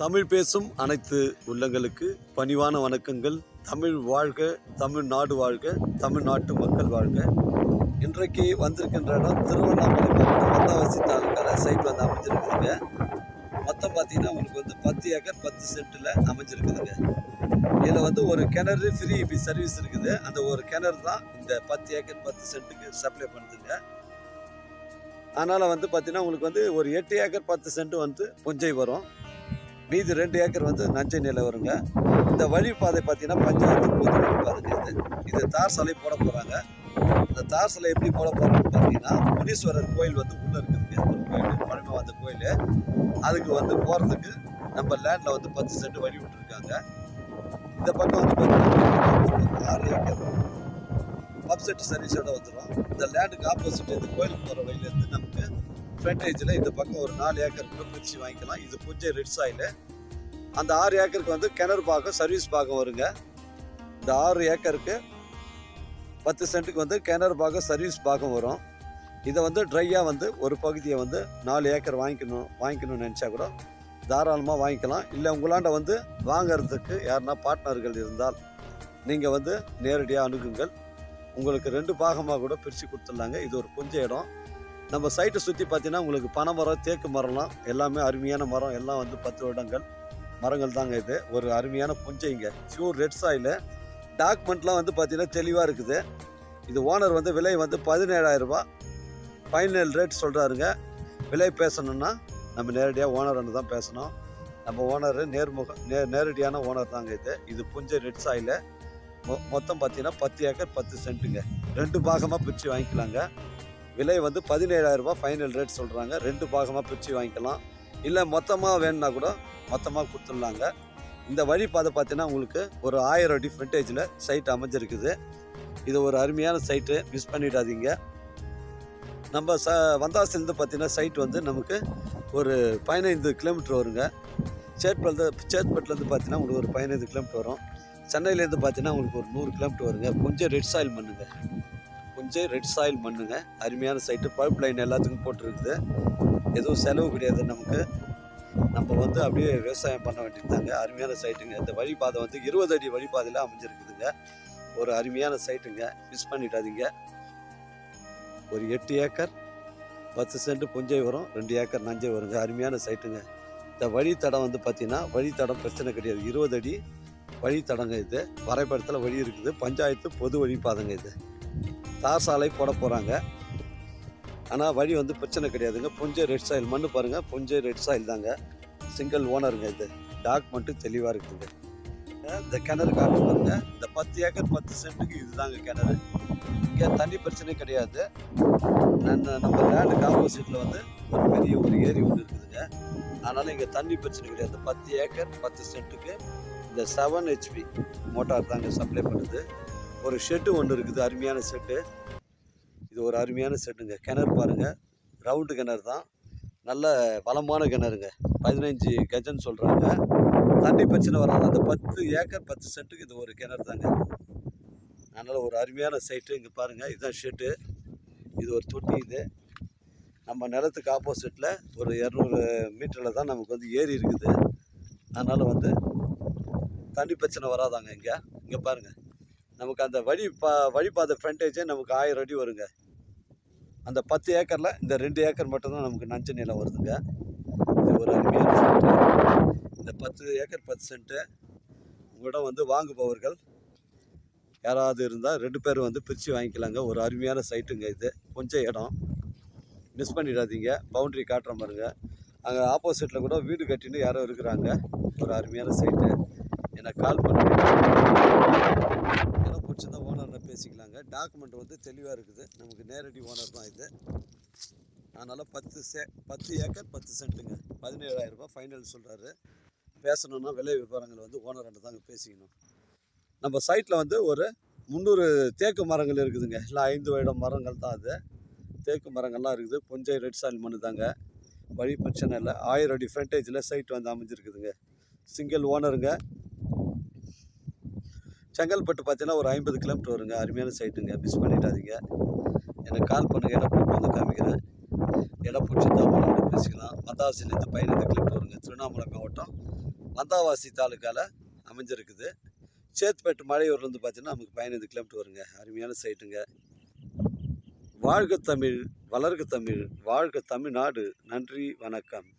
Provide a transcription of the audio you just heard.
தமிழ் பேசும் அனைத்து உள்ளங்களுக்கு பணிவான வணக்கங்கள். தமிழ் வாழ்க தமிழ்நாடு வாழ்க தமிழ்நாட்டு மக்கள் வாழ்க. இன்றைக்கு வந்திருக்கின்ற இடம் திருவண்ணாமலை மாவட்டம் வந்தாவசி தாலுக்கால சைட் வந்து அமைஞ்சிருக்குதுங்க. மொத்தம் பார்த்தீங்கன்னா உங்களுக்கு வந்து பத்து ஏக்கர் பத்து சென்ட்டில் அமைஞ்சிருக்குதுங்க. இதில் வந்து ஒரு கிணறு ஃப்ரீ இப்படி சர்வீஸ் இருக்குது. அந்த ஒரு கிணறு தான் இந்த பத்து ஏக்கர் பத்து சென்ட்டுக்கு சப்ளை பண்ணுதுங்க. அதனால் வந்து பார்த்தீங்கன்னா உங்களுக்கு வந்து ஒரு எட்டு ஏக்கர் பத்து சென்ட் வந்து புஞ்சை வரும். மீதி ரெண்டு ஏக்கர் வந்து நஞ்சை நிலை வருங்க. இந்த வழிப்பாதை பார்த்தீங்கன்னா பஞ்சாயத்து பொது வழிப்பாதைங்க இது. இது தார் சாலை போட போகிறாங்க இந்த தார் சாலை எப்படி போட போகிறாங்கன்னு பார்த்தீங்கன்னா முனீஸ்வரர் கோயில் வந்து உள்ளே இருக்கு. ஒரு கோயில் பழமை வந்த கோயில். அதுக்கு வந்து போகிறதுக்கு நம்ம லேண்டில் வந்து பத்து சென்ட் வழி விட்டுருக்காங்க. இந்த பக்கம் வந்து பார்த்தீங்கன்னா ஆறு ஏக்கர். பம்ப் செட் சர்வீஸோட வந்துடும் இந்த லேண்டுக்கு ஆப்போசிட் இந்த கோயிலுக்கு போகிற வழியிலேருந்து நமக்கு ஃப்ரண்டேஜில் இந்த பக்கம் ஒரு நாலு ஏக்கர் கூட பிரித்து வாங்கிக்கலாம். இது புஞ்சை ரெட் சாயில் அந்த ஆறு ஏக்கருக்கு வந்து கிணறு பாகம் சர்வீஸ் பாகம் வருங்க. இந்த ஆறு ஏக்கருக்கு பத்து சென்ட்டுக்கு வந்து கிணறு பாகம் சர்வீஸ் பாகம் வரும். இதை வந்து ட்ரையாக வந்து ஒரு பகுதியை வந்து நாலு ஏக்கர் வாங்கிக்கணும் வாங்கிக்கணும்னு நினச்சா கூட தாராளமாக வாங்கிக்கலாம். இல்லை உங்களாண்ட வந்து வாங்கிறதுக்கு யாருன்னா பார்ட்னர்கள் இருந்தால் நீங்கள் வந்து நேரடியாக அணுகுங்கள். உங்களுக்கு ரெண்டு பாகமாக கூட பிரித்து கொடுத்துடலாங்க. இது ஒரு புஞ்ச இடம். நம்ம சைட்டை சுற்றி பார்த்தீங்கன்னா உங்களுக்கு பனை மரம் தேக்கு மரம்லாம் எல்லாமே அருமையான மரம். எல்லாம் வந்து பத்து வருடங்கள். மரங்கள் தாங்க இது. ஒரு அருமையான புஞ்சைங்க பியூர் ரெட் சாயில் டாக்குமெண்ட்லாம் வந்து பார்த்தீங்கன்னா தெளிவாக இருக்குது. இது ஓனர் வந்து விலை வந்து பதினேழாயிரரூபா. ஃபைனல் ரேட் சொல்கிறாருங்க விலை பேசணுன்னா நம்ம நேரடியாக ஓனர் தான் பேசணும். நம்ம ஓனர் நேர்முக நே நேரடியான ஓனர் தாங்க இது. இது புஞ்சை ரெட் சாயில் மொ மொத்தம் பார்த்தீங்கன்னா பத்து ஏக்கர் பத்து சென்ட்டுங்க ரெண்டு பாகமாக பிரித்து வாங்கிக்கலாங்க. விலை வந்து பதினேழாயிரம் ரூபாய் ஃபைனல் ரேட் சொல்கிறாங்க ரெண்டு பாகமாக பிரித்து வாங்கிக்கலாம். இல்லை மொத்தமாக வேணும்னா கூட மொத்தமாக கொடுத்துடலாங்க. இந்த வழிபாதை பார்த்தீங்கன்னா உங்களுக்கு ஒரு ஆயிரம் அடி ஃப்ரண்டேஜில் சைட் அமைஞ்சிருக்குது. இது ஒரு அருமையான சைட்டு மிஸ் பண்ணிடாதீங்க. நம்ம ச வந்தாசிலேருந்து பார்த்தீங்கன்னா சைட் வந்து நமக்கு ஒரு பதினைந்து கிலோமீட்டர் வருங்க. சேத்பட்லேருந்து சேட்பட்லேருந்து பார்த்தீங்கன்னா உங்களுக்கு ஒரு பதினைந்து கிலோமீட்டர் வரும். சென்னையிலேருந்து பார்த்தீங்கன்னா உங்களுக்கு ஒரு நூறு கிலோமீட்டர் வருங்க. கொஞ்சம் ரெட் சாயில் பண்ணுங்கள் கொஞ்சம் ரெட் சாயில் மண்ணுங்க அருமையான சைட்டு பைப் லைன் எல்லாத்துக்கும் போட்டிருக்குது. எதுவும் செலவு கிடையாது நமக்கு. நம்ம வந்து அப்படியே விவசாயம் பண்ண வேண்டியதுதாங்க. அருமையான சைட்டுங்க இந்த வழிபாதை வந்து இருபது அடி வழிபாதையில் அமைஞ்சிருக்குதுங்க. ஒரு அருமையான சைட்டுங்க மிஸ் பண்ணிடாதீங்க. ஒரு எட்டு ஏக்கர் பத்து சென்ட் புஞ்சை வரும் ரெண்டு ஏக்கர் நஞ்சை வருங்க. அருமையான சைட்டுங்க இந்த வழித்தடம் வந்து பார்த்திங்கன்னா வழித்தடம் பிரச்சனை கிடையாது. இருபது அடி வழித்தடங்க இது. வரைபடத்தில் வழி இருக்குது. பஞ்சாயத்து பொது வழிபாதைங்க இது. தார் சாலை போட போகிறாங்க ஆனால் வழி வந்து பிரச்சனை கிடையாதுங்க. புஞ்சை ரெட் சாயில் மண்ணு பாருங்கள் புஞ்சை ரெட் சாயில் தாங்க. சிங்கிள் ஓனருங்க இது. டாக்குமெண்ட்டு தெளிவாக இருக்குதுங்க இந்த கிணறு காட்டு பாருங்க. இந்த பத்து ஏக்கர் பத்து சென்ட்டுக்கு இதுதாங்க கிணறு. இங்கே தண்ணி பிரச்சனை கிடையாது. நம்ம லேண்டுக்கு ஆப்போசிட்டில் வந்து ஒரு பெரிய ஒரு ஏரி ஒன்று இருக்குதுங்க. அதனால் இங்கே தண்ணி பிரச்சனை கிடையாது. பத்து ஏக்கர் பத்து சென்ட்டுக்கு இந்த செவன் ஹெச்பி மோட்டார் தாங்க சப்ளை பண்ணுது. ஒரு ஷெட்டு ஒன்று இருக்குது அருமையான ஷெட்டு. இது ஒரு அருமையான செட்டுங்க கிணறு பாருங்கள் ரவுண்டு கிணறு தான். நல்ல வளமான கிணறுங்க. பதினஞ்சு கஜன்னு சொல்கிறாங்க தண்ணி பிரச்சனை வராது. அந்த பத்து ஏக்கர் பத்து செட்டுக்கு இது ஒரு கிணறு தாங்க. அதனால் ஒரு அருமையான சைட்டு இங்கே பாருங்கள் இதுதான் ஷெட்டு. இது ஒரு தொட்டி இது. நம்ம நிலத்துக்கு ஆப்போசிட்டில் ஒரு இரநூறு மீட்டரில் தான் நமக்கு வந்து ஏரி இருக்குது. அதனால் வந்து தண்ணி பிரச்சனை வராதாங்க இங்கே. இங்கே பாருங்கள் நமக்கு அந்த வழி பா வழிபாதை ஃப்ரண்டேஜே நமக்கு ஆயிரம் அடி வருங்க. அந்த பத்து ஏக்கரில் இந்த ரெண்டு ஏக்கர் மட்டும்தான் நமக்கு நஞ்ச நிலம் வருதுங்க. இது ஒரு அருமையான சென்ட்டு இந்த பத்து ஏக்கர் பத்து சென்ட்டு உங்களிடம் வந்து வாங்குபவர்கள் யாராவது இருந்தால் ரெண்டு பேரும் வந்து பிரித்து வாங்கிக்கலாங்க. ஒரு அருமையான சைட்டுங்க இது. கொஞ்சம் இடம். மிஸ் பண்ணிடாதீங்க. பவுண்ட்ரி காட்டுற பாருங்க அங்கே ஆப்போசிட்டில் கூட வீடு கட்டின்னு யாரோ இருக்கிறாங்க. ஒரு அருமையான சைட்டு எனக்கு கால் பண்ணுங்க இடம் பிடிச்சிருந்தா ஓனர்கிட்ட பேசிக்கலாங்க. டாக்குமெண்ட் வந்து தெளிவாக இருக்குது. நமக்கு நேரடி ஓனர் தான் இது. அதனால் பத்து சே பத்து ஏக்கர் பத்து சென்ட்டுங்க. பதினேழாயிரரூபா ஃபைனல் சொல்கிறாரு பேசணுன்னா விலை விவரங்கள் வந்து ஓனர்கிட்ட தாங்க பேசிக்கணும். நம்ம சைட்டில் வந்து ஒரு முந்நூறு தேக்கு மரங்கள் இருக்குதுங்க. இல்லை ஐந்து வருடம் மரங்கள் தான் அது. தேக்கு மரங்கள்லாம் இருக்குது. கொஞ்சம் ரெட் சாயில் மண்ணு தாங்க. வழி பிரச்சனை இல்லை. ஆயிரம் அடி ஃப்ரண்டேஜில் சைட் வந்து அமைஞ்சிருக்குதுங்க. சிங்கிள் ஓனருங்க செங்கல்பட்டு பார்த்தீங்கன்னா ஒரு ஐம்பது கிலோமீட்டர் வருங்க. அருமையான சைட்டுங்க மிஸ் பண்ணிடாதீங்க. எனக்கு கால் பண்ணுங்கள் இடம் கூட்டு வந்து காமிக்கிறேன். இடம் பிடிச்சிருந்தா பேசிக்கலாம். மந்தாவாசிலேருந்து பதினைந்து கிலோமீட்டர் வருங்க. திருவண்ணாமலை மாவட்டம் மந்தாவாசி தாலுக்காவில் அமைஞ்சிருக்குது. சேத்துப்பேட்டு மலையூர்லேருந்து பார்த்தீங்கன்னா நமக்கு பதினைந்து கிலோமீட்டர் வருங்க. அருமையான சைட்டுங்க வாழ்க தமிழ் வளர்க தமிழ் வாழ்க தமிழ்நாடு. நன்றி வணக்கம்.